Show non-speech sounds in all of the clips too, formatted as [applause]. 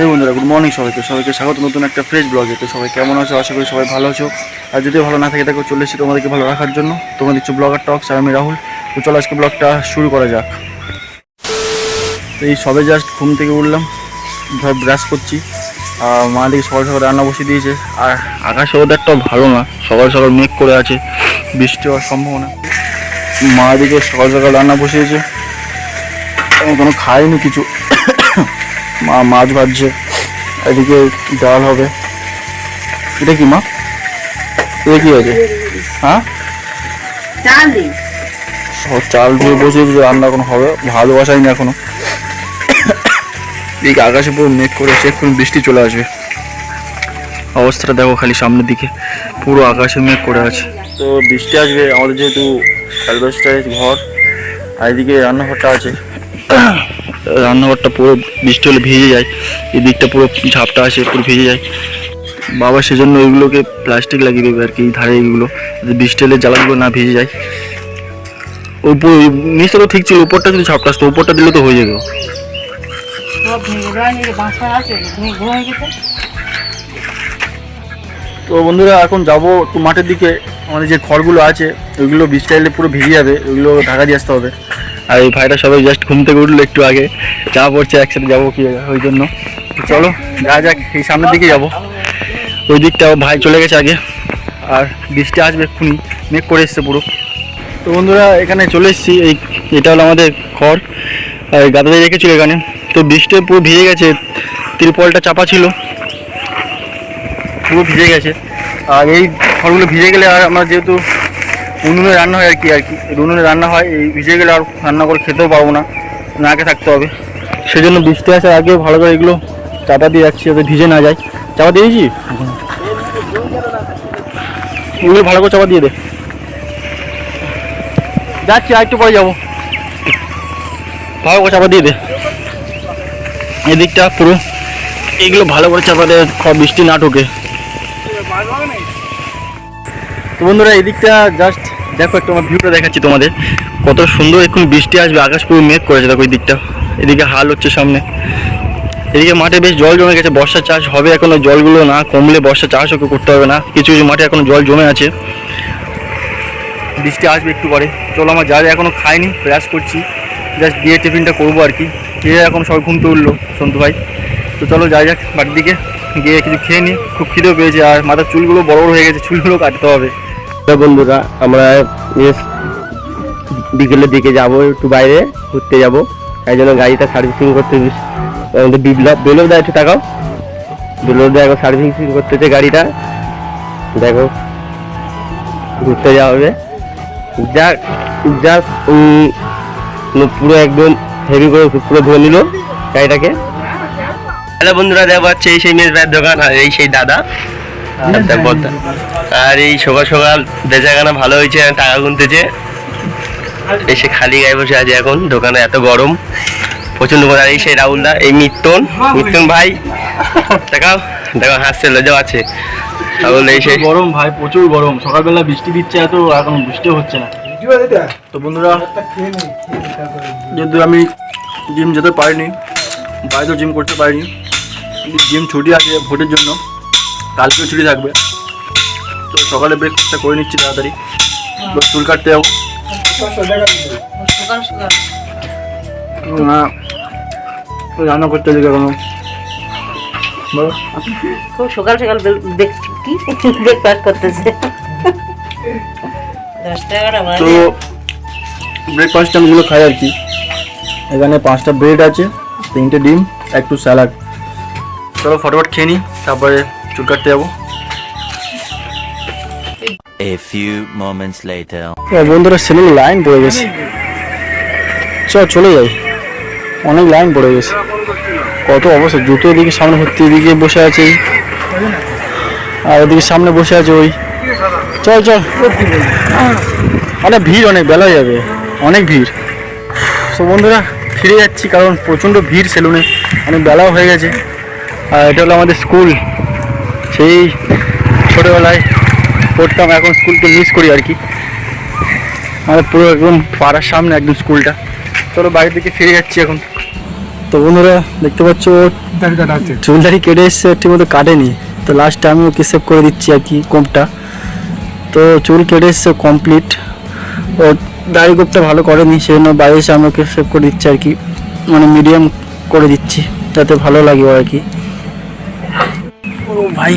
হে বন্ধুরা good morning সবাইকে। সবাইকে স্বাগত। নতুন একটা ফ্রেশ ব্লগে তো সবাই কেমন আছো? আশা করি সবাই ভালো আছো। আর যদি ভালো না থাকে তাকে চলে এসেছি তোমাদেরকে ভালো রাখার জন্য। তোমরা দেখছ ব্লগার টক্স আর আমি রাহুল। তো চলো আজকে ব্লগটা শুরু করা যাক। তো এই সবে জাস্ট ঘুম থেকে উঠলাম, ধর ব্রাশ করছি। আর মা দিকে সকাল সকাল রান্না বসিয়ে দিয়েছে। আর আকাশ ওয়েদারটাও ভালো না। সকাল সকাল মেঘ করে আছে। বৃষ্টি হওয়ার সম্ভাবনা। মা দিকে সকাল সকাল রান্না বসিয়েছে। কোনো খাইনি কিছু। মাছ ভাজছে। এদিকে ডাল হবে। এটা কি মা? এটা কি আছে? হ্যাঁ? চাল দিই সব চাল ধুয়ে বসিয়েছি যে রান্না কোনো হবে? ভালো বসাইনি এখনও। এদিকে আকাশে পুরো মেঘ করে এসে এক্ষুনি বৃষ্টি চলে আসবে। অবস্থাটা দেখো খালি সামনের দিকে। পুরো আকাশে মেঘ করে আছে। তো বৃষ্টি আসবে আমাদের যেহেতু অ্যালবেস্টারের ঘর আর এদিকে রান্নাঘরটা আছে। রান্নাঘরটা পুরো বৃষ্টি হলে ভিজে যায় এই দিকটা পুরো ঝাপটা আছে পুরো ভিজে যায়। বাবা সেজন্য ওইগুলোকে প্লাস্টিক লাগিয়ে দেবে আর কি এই ধারে এইগুলো বৃষ্টি হলে জ্বালাগুলো না ভিজে যায়। উপর নিচটা তো ঠিক ছিল উপরটা যদি ঝাপটা আসতো উপরটা দিলে তো হয়ে যাবে তো বন্ধুরা এখন যাব একটু মাঠের দিকে। আমাদের যে খড়গুলো আছে ওইগুলো বৃষ্টি এলে পুরো ভিজে যাবে ওইগুলো ঢাকা দিয়ে আসতে হবে। আর এই ভাইটা সবাই জাস্ট ঘুম থেকে উঠল একটু আগে। চা পড়ছে একসাথে যাব কি ওই জন্য। চলো, যা যাক, এই সামনের দিকে যাব। ওই দিকটা ভাই চলে গেছে আগে। আর বৃষ্টি আসবে এক্ষুনি, মেঘ করে এসছে পুরো। তো বন্ধুরা, এখানে চলে এসেছি। এই, এটা হলো আমাদের খড় আর গাদা দিয়ে রেখেছিল এখানে। তো বৃষ্টি পুরো ভিজে গেছে। তিরপলটা চাপা ছিল। পুরো ভিজে গেছে। আর এই ফলগুলো ভিজে গেলে আর আমরা যেহেতু উনুনে রান্না হয় আর কি আর কি। উনুনে রান্না হয়, এই ভিজে গেলে আর রান্না করে খেতেও পারব না নাকে থাকতে হবে। সেজন্য বৃষ্টি আসার আগে ভালো করে এগুলো চাপা দিয়ে যাচ্ছি যাতে ভিজে না যায়। চাপা দিয়েছি এগুলো ভালো করে চাপা দিয়ে দে। যাচ্ছি, আর একটু পরে যাব। ভালো করে চাপা দিয়ে দে। এদিকটা পুরো। এগুলো ভালো করে চাপা দেয় বৃষ্টি না ঢোকে। তো বন্ধুরা, এদিকটা জাস্ট দেখো একটু আমার ভিউটা দেখাচ্ছি তোমাদের। কত সুন্দর এখন বৃষ্টি আসবে, আকাশ পুরো মেঘ করেছে, দেখো এই দিকটা। এদিকে হাল হচ্ছে সামনে। এদিকে মাঠে বেশ জল জমে গেছে, বর্ষা চাষ হবে এখনও, জলগুলো না কমলে বর্ষা চাষও করতে হবে না। কিছু কিছু মাঠে এখনও জল জমে আছে। বৃষ্টি আসবে একটু পরে। চলো, আমার যা যা এখনও খাইনি প্রয়াস করছি। জাস্ট দিয়ে টিফিনটা করব আর কি। খেয়ে এখন সবাই ঘুমতে উঠল সন্তু ভাই। তো চলো যাই যাক বাড়ির দিকে। গিয়ে কিছু খেয়ে নিই খুব খিদেও পেয়েছে, আর মাথার চুলগুলো বড় বড় হয়ে গেছে, চুলগুলো কাটতে হবে। বন্ধুরা, আমরা বিকেলের দিকে যাব, একটু বাইরে ঘুরতে যাব। তাই জন্য গাড়িটা সার্ভিসিং করতে বিপ্লব বেলব দা একটু তাকাও। বেলব দা এখন সার্ভিসিং করতেছে গাড়িটা। দেখো, ঘুরতে যাওয়া হবে যা যা পুরো একদম হেভি করে, পুরো ধরে নিল গাড়িটাকে। হ্যালো বন্ধুরা দেখো পাচ্ছে এই সেই মেয়ের দোকান, আর এই সেই দাদা। আর এই সকাল সকাল বেচাকেনা ভালো হয়েছে টাকা গুনতেছে। এসে খালি গায়ে বসে আছে এখন, দোকানে এত গরম। প্রচণ্ড আর এই সেই রাহুল দা, এই মিত্তন মিত্তন ভাই। দেখাও, দেখো, হাসছে লজ্জা আছে রাহুল এই সেই গরম ভাই, প্রচুর গরম। সকালবেলা বৃষ্টি দিচ্ছে এত, এখন বৃষ্টিও হচ্ছে না। তো বন্ধুরা, যেহেতু আমি জিম যেতে পারিনি, বাইরেও জিম করতে পারিনি জিম ছুটি আছে ভোটের জন্য। কালকেও ছুটি থাকবে। তো সকালে ব্রেকফাস্টটা করে নিচ্ছি তাড়াতাড়ি। চুল কাটতে যাব। না রান্না করতে হবে এখনও বলো। খুব সকাল সকাল কি? ব্রেকফাস্ট করতেছে। তো ব্রেকফাস্ট আমগুলো খাই আর কি। এখানে পাঁচটা ব্রেড আছে তিনটে ডিম একটু স্যালাড চলো ফটোফট খেয়ে নিই তারপরে চুল কাটতে যাব। A few moments later. বন্ধুরা সেলুন লাইন পড়ে গেছে। চ চলে যাই। অনেক লাইন পড়ে গেছে। কত অবস্থা। জুতো এদিকে সামনে ভর্তি এদিকে বসে আছে আর ওদিকে সামনে বসে আছে ওই। চল চল। অনেক ভিড় অনেক বেলা যাবে। অনেক ভিড়। তো বন্ধুরা ফিরে যাচ্ছি কারণ প্রচণ্ড ভিড় সেলুনে। অনেক বেলাও হয়ে গেছে। আর এটা হলো আমাদের স্কুল। সেই ছোটোবেলায় পড়তাম এখন স্কুলকে মিস করি আর কি। আমাদের পুরো একদম পাড়ার সামনে একদম স্কুলটা। চলো বাড়ির দিকে ফিরে যাচ্ছি এখন। তো বন্ধুরা দেখতে পাচ্ছ চুল দাড়ি কেটে এসছে ঠিক মতো কাটেনি। তো লাস্টে আমি ওকে সেভ করে দিচ্ছি আর কি কোপটা তো চুল কেটে এসছে কমপ্লিট ও দাড়ি কোপটা ভালো করেনি সেই জন্য বাইরে এসে আমি ওকে সেভ করে দিচ্ছি আর কি। মানে মিডিয়াম করে দিচ্ছি যাতে ভালো লাগে আর কি। ভাই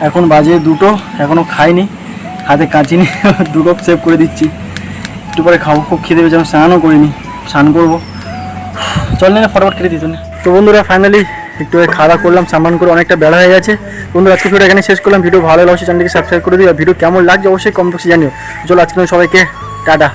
এখন বাজে দুটো, এখনও খাইনি, হাতে কাঁচি নি [laughs] দুটো সেভ করে দিচ্ছি। একটু পরে খাব, খুব খেতে পেয়েছে, আমি স্নানও করিনি, স্নান করব। [sighs] চল না ফটাফট কেটে দিত না। তো বন্ধুরা ফাইনালি একটু খাওয়া করলাম সামান করে অনেকটা বেলা হয়ে গেছে। বন্ধুরা আজকে ভিডিও এখানে শেষ করলাম। ভিডিও ভালো লাগছে চ্যানেলটিকে সাবস্ক্রাইব করে দিও। ভিডিও কেমন লাগছে অবশ্যই কমেন্ট বক্সে জানিও। চলো আজকে সবাইকে, টাটা।